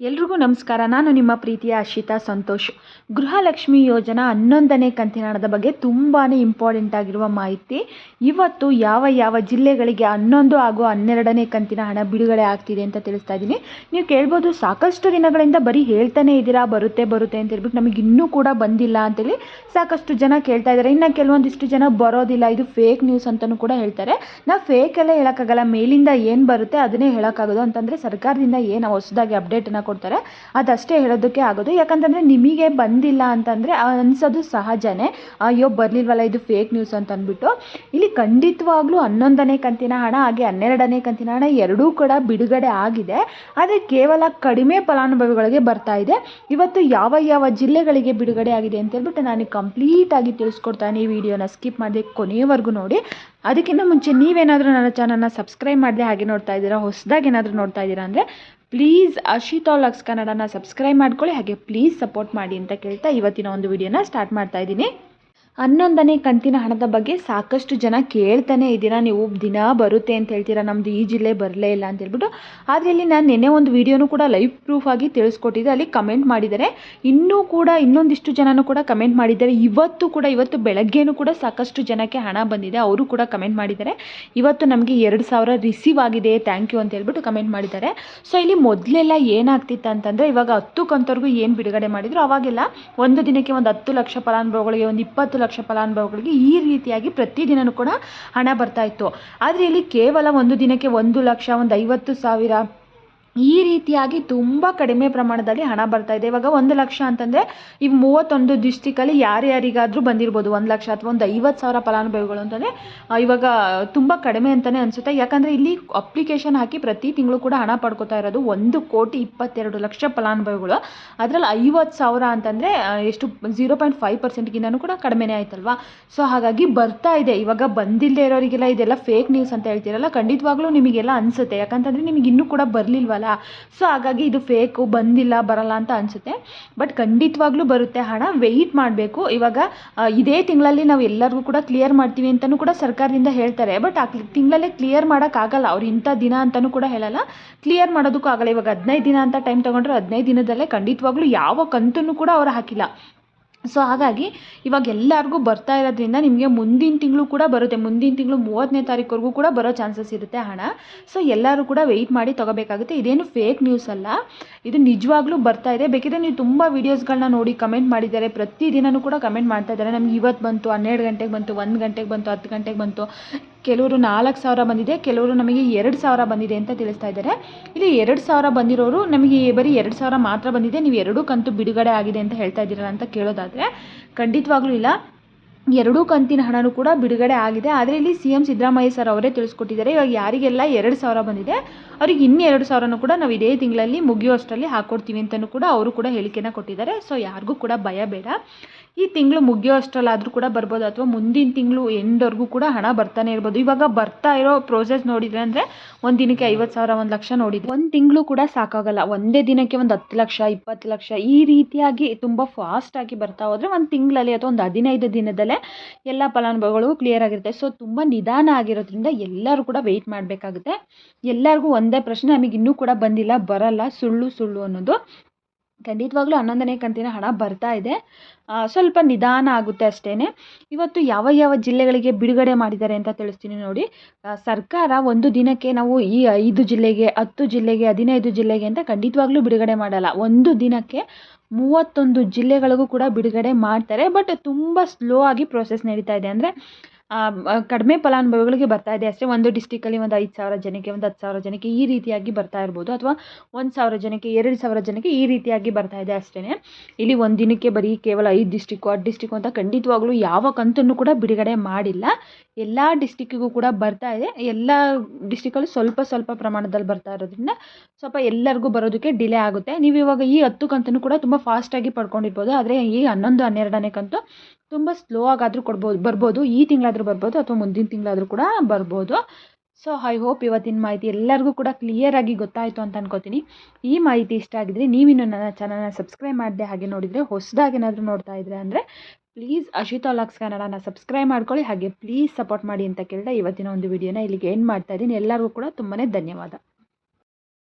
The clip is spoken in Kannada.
ಎಲ್ರಿಗೂ ನಮಸ್ಕಾರ. ನಾನು ನಿಮ್ಮ ಪ್ರೀತಿಯ ಅಶಿತಾ ಸಂತೋಷ್. ಗೃಹಲಕ್ಷ್ಮಿ ಯೋಜನಾ ಹನ್ನೊಂದನೇ ಕಂತಿನ ಹಣದ ಬಗ್ಗೆ ತುಂಬಾ ಇಂಪಾರ್ಟೆಂಟ್ ಆಗಿರುವ ಮಾಹಿತಿ. ಇವತ್ತು ಯಾವ ಯಾವ ಜಿಲ್ಲೆಗಳಿಗೆ ಹನ್ನೊಂದು ಹಾಗೂ ಹನ್ನೆರಡನೇ ಕಂತಿನ ಹಣ ಬಿಡುಗಡೆ ಆಗ್ತಿದೆ ಅಂತ ತಿಳಿಸ್ತಾ ಇದ್ದೀನಿ. ನೀವು ಕೇಳ್ಬೋದು ಸಾಕಷ್ಟು ದಿನಗಳಿಂದ ಬರೀ ಹೇಳ್ತಾನೆ ಇದ್ದೀರಾ, ಬರುತ್ತೆ ಬರುತ್ತೆ ಅಂತ ಹೇಳ್ಬಿಟ್ಟು ನಮಗೆ ಇನ್ನೂ ಕೂಡ ಬಂದಿಲ್ಲ ಅಂತೇಳಿ ಸಾಕಷ್ಟು ಜನ ಕೇಳ್ತಾ ಇದ್ದಾರೆ. ಇನ್ನು ಕೆಲವೊಂದಿಷ್ಟು ಜನ ಬರೋದಿಲ್ಲ. ಇದು ಫೇಕ್ ನ್ಯೂಸ್ ಅಂತಲೂ ಕೂಡ ಹೇಳ್ತಾರೆ. ನಾವು ಫೇಕ್ ಎಲ್ಲ ಹೇಳೋಕ್ಕಾಗಲ್ಲ. ಮೇಲಿಂದ ಏನು ಬರುತ್ತೆ ಅದನ್ನೇ ಹೇಳೋಕ್ಕಾಗೋದು. ಅಂತಂದರೆ ಸರ್ಕಾರದಿಂದ ಏನು ಹೊಸದಾಗಿ ಅಪ್ಡೇಟನ್ನು ಕೊಡ್ತಾರೆ. ಅದಷ್ಟೇ ಹೇಳೋದಕ್ಕೆ ಆಗೋದು. ಯಾಕಂತಂದರೆ ನಿಮಗೆ ಬಂದಿಲ್ಲ ಅಂತಂದರೆ ಅನ್ಸೋದು ಸಹಜನೇ. ಅಯ್ಯೋ, ಬರಲಿಲ್ವಲ್ಲ, ಇದು ಫೇಕ್ ನ್ಯೂಸ್ ಅಂತ ಅಂದ್ಬಿಟ್ಟು ಇಲ್ಲಿ ಖಂಡಿತವಾಗ್ಲೂ ಹನ್ನೊಂದನೇ ಕಂತಿನ ಹಣ, ಹಾಗೆ ಹನ್ನೆರಡನೇ ಕಂತಿನ ಹಣ ಎರಡೂ ಕೂಡ ಬಿಡುಗಡೆ ಆಗಿದೆ. ಆದರೆ ಕೇವಲ ಕಡಿಮೆ ಫಲಾನುಭವಿಗಳಿಗೆ ಬರ್ತಾ ಇದೆ. ಇವತ್ತು ಯಾವ ಯಾವ ಜಿಲ್ಲೆಗಳಿಗೆ ಬಿಡುಗಡೆ ಆಗಿದೆ ಅಂತ ಹೇಳ್ಬಿಟ್ಟು ನಾನು ಕಂಪ್ಲೀಟಾಗಿ ತಿಳಿಸ್ಕೊಡ್ತಾನೆ ಈ ವಿಡಿಯೋನ ಸ್ಕಿಪ್ ಮಾಡದೆ ಕೊನೆಯವರೆಗೂ ನೋಡಿ. ಅದಕ್ಕಿಂತ ಮುಂಚೆ ನೀವೇನಾದರೂ ನನ್ನ ಚಾನಲ್ನ ಸಬ್ಸ್ಕ್ರೈಬ್ ಮಾಡದೆ ಹಾಗೆ ನೋಡ್ತಾ ಇದ್ದೀರಾ, ಹೊಸದಾಗಿ ಏನಾದರೂ ನೋಡ್ತಾ ಇದ್ದೀರಾ ಅಂದರೆ ಪ್ಲೀಸ್ ಅಶಿತಾ ಲಾಕ್ಸ್ ಕನ್ನಡನ ಸಬ್ಸ್ಕ್ರೈಬ್ ಮಾಡ್ಕೊಳ್ಳಿ. ಹಾಗೆ ಪ್ಲೀಸ್ ಸಪೋರ್ಟ್ ಮಾಡಿ ಅಂತ ಕೇಳ್ತಾ ಇವತ್ತಿನ ಒಂದು ವಿಡಿಯೋನ ಸ್ಟಾರ್ಟ್ ಮಾಡ್ತಾ ಇದ್ದೀನಿ. ಹನ್ನೊಂದನೇ ಕಂತಿನ ಹಣದ ಬಗ್ಗೆ ಸಾಕಷ್ಟು ಜನ ಕೇಳ್ತಾನೆ ಇದ್ದೀರಾ? ನೀವು ದಿನ ಬರುತ್ತೆ ಅಂತ ಹೇಳ್ತೀರಾ? ನಮ್ಮದು ಈ ಜಿಲ್ಲೆ ಬರಲೇ ಇಲ್ಲ ಅಂತ ಹೇಳ್ಬಿಟ್ಟು. ಆದರೆ ಇಲ್ಲಿ ನಾನು ನಿನ್ನೆ ಒಂದು ವೀಡಿಯೋನು ಕೂಡ ಲೈವ್ ಪ್ರೂಫ್ ಆಗಿ ತಿಳಿಸ್ಕೊಟ್ಟಿದ್ದೆ. ಅಲ್ಲಿ ಕಮೆಂಟ್ ಮಾಡಿದ್ದಾರೆ. ಇನ್ನೂ ಕೂಡ ಇನ್ನೊಂದಿಷ್ಟು ಜನನೂ ಕೂಡ ಕಮೆಂಟ್ ಮಾಡಿದ್ದಾರೆ. ಇವತ್ತು ಕೂಡ, ಇವತ್ತು ಬೆಳಗ್ಗೆನೂ ಕೂಡ ಸಾಕಷ್ಟು ಜನಕ್ಕೆ ಹಣ ಬಂದಿದೆ. ಅವರು ಕೂಡ ಕಮೆಂಟ್ ಮಾಡಿದ್ದಾರೆ. ಇವತ್ತು ನಮಗೆ ಎರಡು ಸಾವಿರ ರಿಸೀವ್ ಆಗಿದೆ. ಥ್ಯಾಂಕ್ ಯು ಅಂತ ಹೇಳ್ಬಿಟ್ಟು ಕಮೆಂಟ್ ಮಾಡಿದ್ದಾರೆ. ಸೊ ಇಲ್ಲಿ ಮೊದಲೆಲ್ಲ ಏನಾಗ್ತಿತ್ತು ಅಂತಂದರೆ, ಇವಾಗ ಹತ್ತು ಕಂತವರೆಗೂ ಏನು ಬಿಡುಗಡೆ ಮಾಡಿದ್ರು? ಅವಾಗೆಲ್ಲ ಒಂದು ದಿನಕ್ಕೆ ಒಂದು ಹತ್ತು ಲಕ್ಷ ಫಲಾನುಭವಿಗಳಿಗೆ, ಒಂದು ಇಪ್ಪತ್ತು ಲಕ್ಷ ಫಲಾನುಭವಿಗಳಿಗೆ ಈ ರೀತಿಯಾಗಿ ಪ್ರತಿದಿನವೂ ಕೂಡ ಹಣ ಬರ್ತಾ ಇತ್ತು. ಆದರೆ ಇಲ್ಲಿ ಕೇವಲ ಒಂದು ದಿನಕ್ಕೆ ಒಂದು ಲಕ್ಷ, ಒಂದು ಐವತ್ತು ಸಾವಿರ ಈ ರೀತಿಯಾಗಿ ತುಂಬ ಕಡಿಮೆ ಪ್ರಮಾಣದಲ್ಲಿ ಹಣ ಬರ್ತಾ ಇದೆ. ಇವಾಗ ಒಂದು ಲಕ್ಷ ಅಂತಂದರೆ ಈ ಮೂವತ್ತೊಂದು ಡಿಸ್ಟಿಕಲ್ಲಿ ಯಾರ್ಯಾರಿಗಾದರೂ ಬಂದಿರ್ಬೋದು. ಒಂದು ಲಕ್ಷ ಅಥವಾ ಒಂದು ಐವತ್ತು ಸಾವಿರ ಫಲಾನುಭವಿಗಳು ಅಂತಂದರೆ ಇವಾಗ ತುಂಬ ಕಡಿಮೆ ಅಂತಲೇ ಅನಿಸುತ್ತೆ. ಯಾಕಂದರೆ ಇಲ್ಲಿ ಅಪ್ಲಿಕೇಶನ್ ಹಾಕಿ ಪ್ರತಿ ತಿಂಗಳು ಕೂಡ ಹಣ ಪಡ್ಕೋತಾ ಇರೋದು ಒಂದು ಕೋಟಿ ಇಪ್ಪತ್ತೆರಡು ಲಕ್ಷ ಫಲಾನುಭವಿಗಳು. ಅದರಲ್ಲಿ ಐವತ್ತು ಸಾವಿರ ಅಂತಂದರೆ ಎಷ್ಟು ಜೀರೋ ಪಾಯಿಂಟ್ ಫೈವ್ ಪರ್ಸೆಂಟ್ಗಿಂತನೂ ಕೂಡ ಕಡಿಮೆನೇ ಆಯ್ತಲ್ವಾ? ಸೊ, ಹಾಗಾಗಿ ಬರ್ತಾ ಇದೆ. ಇವಾಗ ಬಂದಿಲ್ಲದೆ ಇರೋರಿಗೆಲ್ಲ ಇದೆಲ್ಲ ಫೇಕ್ ನ್ಯೂಸ್ ಅಂತ ಹೇಳ್ತೀರಲ್ಲ, ಖಂಡಿತವಾಗ್ಲೂ ನಿಮಗೆಲ್ಲ ಅನಿಸುತ್ತೆ. ಯಾಕಂತಂದರೆ ನಿಮಗೆ ಇನ್ನೂ ಕೂಡ ಬರಲಿಲ್ವಲ್ಲ? ಸೊ ಹಾಗಾಗಿ ಇದು ಫೇಕು ಬಂದಿಲ್ಲ, ಬರಲ್ಲ ಅಂತ ಅನಿಸುತ್ತೆ. ಬಟ್ ಖಂಡಿತವಾಗ್ಲೂ ಬರುತ್ತೆ. ಹಣ ವೆಯ್ಟ್ ಮಾಡಬೇಕು. ಇವಾಗ ಇದೇ ತಿಂಗಳಲ್ಲಿ ನಾವು ಎಲ್ಲರಿಗೂ ಕೂಡ ಕ್ಲಿಯರ್ ಮಾಡ್ತೀವಿ ಅಂತಲೂ ಕೂಡ ಸರ್ಕಾರದಿಂದ ಹೇಳ್ತಾರೆ. ಬಟ್ ಆ ತಿಂಗಳಲ್ಲೇ ಕ್ಲಿಯರ್ ಮಾಡೋಕ್ಕಾಗಲ್ಲ ಅವ್ರು ಇಂಥ ದಿನ ಅಂತಲೂ ಕೂಡ ಹೇಳಲ್ಲ. ಕ್ಲಿಯರ್ ಮಾಡೋದಕ್ಕೂ ಆಗಲ್ಲ. ಇವಾಗ ಹದಿನೈದು ದಿನ ಅಂತ ಟೈಮ್ ತೊಗೊಂಡ್ರೆ ಹದಿನೈದು ದಿನದಲ್ಲೇ ಖಂಡಿತವಾಗ್ಲೂ ಯಾವ ಕಂತನ್ನು ಕೂಡ ಅವ್ರು ಹಾಕಿಲ್ಲ. ಸೊ ಹಾಗಾಗಿ ಇವಾಗ ಎಲ್ಲರಿಗೂ ಬರ್ತಾ ಇರೋದ್ರಿಂದ ನಿಮಗೆ ಮುಂದಿನ ತಿಂಗಳು ಕೂಡ ಬರುತ್ತೆ. ಮುಂದಿನ ತಿಂಗಳು ಮೂವತ್ತನೇ ತಾರೀಕುವರೆಗೂ ಕೂಡ ಬರೋ ಚಾನ್ಸಸ್ ಇರುತ್ತೆ ಹಣ. ಸೊ ಎಲ್ಲರೂ ಕೂಡ ವೆಯ್ಟ್ ಮಾಡಿ ತೊಗೋಬೇಕಾಗುತ್ತೆ. ಇದೇನು ಫೇಕ್ ನ್ಯೂಸ್ ಅಲ್ಲ. ಇದು ನಿಜವಾಗ್ಲೂ ಬರ್ತಾ ಇದೆ. ಬೇಕಿದ್ರೆ ನೀವು ತುಂಬ ವೀಡಿಯೋಸ್ಗಳನ್ನ ನೋಡಿ ಕಮೆಂಟ್ ಮಾಡಿದ್ದಾರೆ ಪ್ರತಿದಿನವೂ ಕೂಡ ಕಮೆಂಟ್ ಮಾಡ್ತಾ ಇದ್ದಾರೆ. ನಮ್ಗೆ ಇವತ್ತು ಬಂತು, ಹನ್ನೆರಡು ಗಂಟೆಗೆ ಬಂತು, ಒಂದು ಗಂಟೆಗೆ ಬಂತು, ಹತ್ತು ಗಂಟೆಗೆ ಬಂತು. ಕೆಲವರು ನಾಲ್ಕು ಸಾವಿರ ಬಂದಿದೆ, ಕೆಲವರು ನಮಗೆ ಎರಡು ಸಾವಿರ ಬಂದಿದೆ ಅಂತ ತಿಳಿಸ್ತಾ ಇದ್ದಾರೆ. ಇಲ್ಲಿ ಎರಡು ಸಾವಿರ ಬಂದಿರೋರು ನಮಗೆ ಬರೀ ಎರಡು ಸಾವಿರ ಮಾತ್ರ ಬಂದಿದೆ. ನೀವು ಎರಡೂ ಕಂತು ಬಿಡುಗಡೆ ಆಗಿದೆ ಅಂತ ಹೇಳ್ತಾ ಇದ್ದೀರಲ್ಲ ಅಂತ ಕೇಳೋದಾದರೆ. ಖಂಡಿತವಾಗ್ಲೂ ಇಲ್ಲ. ಎರಡೂ ಕಂತಿನ ಹಣನೂ ಕೂಡ ಬಿಡುಗಡೆ ಆಗಿದೆ. ಆದರೆ ಇಲ್ಲಿ ಸಿ ಎಂ ಸಿದ್ದರಾಮಯ್ಯ ಸರ್ ಅವರೇ ತಿಳಿಸ್ಕೊಟ್ಟಿದ್ದಾರೆ. ಇವಾಗ ಯಾರಿಗೆಲ್ಲ ಎರಡು ಸಾವಿರ ಬಂದಿದೆ, ಅವ್ರಿಗೆ ಇನ್ನೂ ಎರಡು ಸಾವಿರನೂ ಕೂಡ ನಾವು ಇದೇ ತಿಂಗಳಲ್ಲಿ ಮುಗಿಯುವಷ್ಟರಲ್ಲಿ ಹಾಕ್ಕೊಡ್ತೀವಿ ಅಂತಲೂ ಕೂಡ ಅವರು ಕೂಡ ಹೇಳಿಕೆನ ಕೊಟ್ಟಿದ್ದಾರೆ. ಸೊ ಯಾರಿಗೂ ಕೂಡ ಭಯ ಬೇಡ. ಈ ತಿಂಗಳು ಮುಗಿಯೋಷ್ಟರಲ್ಲಾದರೂ ಕೂಡ ಬರ್ಬೋದು, ಅಥವಾ ಮುಂದಿನ ತಿಂಗಳು ಎಂಡ್ವರೆಗೂ ಕೂಡ ಹಣ ಬರ್ತಾನೆ ಇರ್ಬೋದು. ಇವಾಗ ಬರ್ತಾ ಇರೋ ಪ್ರೋಸೆಸ್ ನೋಡಿದರೆ ಅಂದರೆ ಒಂದು ದಿನಕ್ಕೆ ಐವತ್ತು ಸಾವಿರ, ಒಂದು ಲಕ್ಷ ನೋಡಿದ್ವಿ ಒಂದು ತಿಂಗಳು ಕೂಡ ಸಾಕಾಗಲ್ಲ. ಒಂದೇ ದಿನಕ್ಕೆ ಒಂದು ಹತ್ತು ಲಕ್ಷ, ಇಪ್ಪತ್ತು ಲಕ್ಷ ಈ ರೀತಿಯಾಗಿ ತುಂಬ ಫಾಸ್ಟಾಗಿ ಬರ್ತಾ ಹೋದರೆ ಒಂದು ತಿಂಗಳಲ್ಲಿ ಅಥವಾ ಒಂದು ಹದಿನೈದು ದಿನದಲ್ಲೇ ಎಲ್ಲ ಫಲಾನುಭವಿಗಳು ಕ್ಲಿಯರ್ ಆಗಿರುತ್ತೆ. ಸೊ ತುಂಬ ನಿಧಾನ ಆಗಿರೋದ್ರಿಂದ ಎಲ್ಲರೂ ಕೂಡ ವೆಯ್ಟ್ ಮಾಡಬೇಕಾಗುತ್ತೆ. ಎಲ್ಲರಿಗೂ ಒಂದೇ ಪ್ರಶ್ನೆ, ನಮಗೆ ಇನ್ನೂ ಕೂಡ ಬಂದಿಲ್ಲ, ಬರಲ್ಲ, ಸುಳ್ಳು ಸುಳ್ಳು ಅನ್ನೋದು. ಖಂಡಿತವಾಗ್ಲೂ ಹನ್ನೊಂದನೇ ಕಂತಿನ ಹಣ ಬರ್ತಾ ಇದೆ. ಸ್ವಲ್ಪ ನಿಧಾನ ಆಗುತ್ತೆ ಅಷ್ಟೇ ಇವತ್ತು ಯಾವ ಯಾವ ಜಿಲ್ಲೆಗಳಿಗೆ ಬಿಡುಗಡೆ ಮಾಡಿದ್ದಾರೆ ಅಂತ ತಿಳಿಸ್ತೀನಿ ನೋಡಿ. ಸರ್ಕಾರ ಒಂದು ದಿನಕ್ಕೆ ನಾವು ಈ ಐದು ಜಿಲ್ಲೆಗೆ, ಹತ್ತು ಜಿಲ್ಲೆಗೆ, ಹದಿನೈದು ಜಿಲ್ಲೆಗೆ ಅಂತ ಖಂಡಿತವಾಗ್ಲೂ ಬಿಡುಗಡೆ ಮಾಡಲ್ಲ. ಒಂದು ದಿನಕ್ಕೆ ಮೂವತ್ತೊಂದು ಜಿಲ್ಲೆಗಳಿಗೂ ಕೂಡ ಬಿಡುಗಡೆ ಮಾಡ್ತಾರೆ. ಬಟ್ ತುಂಬ ಸ್ಲೋ ಆಗಿ ಪ್ರೋಸೆಸ್ ನಡೀತಾ ಇದೆ. ಅಂದರೆ ಕಡಿಮೆ ಫಲಾನುಭವಿಗಳಿಗೆ ಬರ್ತಾ ಇದೆ. ಅಷ್ಟೇ ಒಂದು ಡಿಸ್ಟಿಕಲ್ಲಿ ಒಂದು ಐದು ಸಾವಿರ ಜನಕ್ಕೆ, ಒಂದು ಹತ್ತು ಸಾವಿರ ಜನಕ್ಕೆ ಈ ರೀತಿಯಾಗಿ ಬರ್ತಾ ಇರ್ಬೋದು. ಅಥವಾ ಒಂದು ಸಾವಿರ ಜನಕ್ಕೆ, ಎರಡು ಸಾವಿರ ಜನಕ್ಕೆ ಈ ರೀತಿಯಾಗಿ ಬರ್ತಾ ಇದೆ ಅಷ್ಟೇ ಇಲ್ಲಿ ಒಂದು ದಿನಕ್ಕೆ ಬರೀ ಕೇವಲ ಐದು ಡಿಸ್ಟಿಕ್ಕು ಹತ್ತು ಡಿಸ್ಟಿಕ್ಕು ಅಂತ ಖಂಡಿತವಾಗ್ಲೂ ಯಾವ ಕಂತನ್ನು ಕೂಡ ಬಿಡುಗಡೆ ಮಾಡಿಲ್ಲ. ಎಲ್ಲ ಡಿಸ್ಟಿಕ್ಕಿಗೂ ಕೂಡ ಬರ್ತಾ ಇದೆ. ಎಲ್ಲ ಡಿಸ್ಟಿಕಲ್ಲೂ ಸ್ವಲ್ಪ ಸ್ವಲ್ಪ ಪ್ರಮಾಣದಲ್ಲಿ ಬರ್ತಾ ಇರೋದ್ರಿಂದ ಸ್ವಲ್ಪ ಎಲ್ಲರಿಗೂ ಬರೋದಕ್ಕೆ ಡಿಲೇ ಆಗುತ್ತೆ. ನೀವು ಇವಾಗ ಈ ಹತ್ತು ಕಂತನ್ನು ಕೂಡ ತುಂಬ ಫಾಸ್ಟಾಗಿ ಪಡ್ಕೊಂಡಿರ್ಬೋದು. ಆದರೆ ಈ ಹನ್ನೊಂದು, ಹನ್ನೆರಡನೇ ಕಂತು ತುಂಬ ಸ್ಲೋ ಆಗಾದರೂ ಕೊಡ್ಬೋದು, ಬರ್ಬೋದು, ಈ ತಿಂಗಳಾದರೂ ಬರ್ಬೋದು ಅಥವಾ ಮುಂದಿನ ತಿಂಗಳಾದರೂ ಕೂಡ ಬರ್ಬೋದು. ಸೊ ಐ ಹೋಪ್ ಇವತ್ತಿನ ಮಾಹಿತಿ ಎಲ್ಲರಿಗೂ ಕೂಡ ಕ್ಲಿಯರಾಗಿ ಗೊತ್ತಾಯಿತು ಅಂತ ಅನ್ಕೋತೀನಿ. ಈ ಮಾಹಿತಿ ಇಷ್ಟ ಆಗಿದ್ರೆ ನೀವಿನ್ನು ನನ್ನ ಚಾನಲ್ನ ಸಬ್ಸ್ಕ್ರೈಬ್ ಮಾಡಿದೆ ಹಾಗೆ ನೋಡಿದರೆ, ಹೊಸದಾಗಿ ಏನಾದರೂ ನೋಡ್ತಾ ಇದ್ರೆ ಅಂದರೆ ಪ್ಲೀಸ್ ಅಶಿತಾ ಲಾಕ್ಸ್ ಕನ್ನಡನ ಸಬ್ಸ್ಕ್ರೈಬ್ ಮಾಡ್ಕೊಳ್ಳಿ. ಹಾಗೆ ಪ್ಲೀಸ್ ಸಪೋರ್ಟ್ ಮಾಡಿ ಅಂತ ಕೇಳಿದೆ ಇವತ್ತಿನ ಒಂದು ವಿಡಿಯೋನ ಇಲ್ಲಿಗೆ ಏನು ಮಾಡ್ತಾ ಇದ್ದೀನಿ. ಎಲ್ಲರಿಗೂ ಕೂಡ ತುಂಬಾ ಧನ್ಯವಾದ.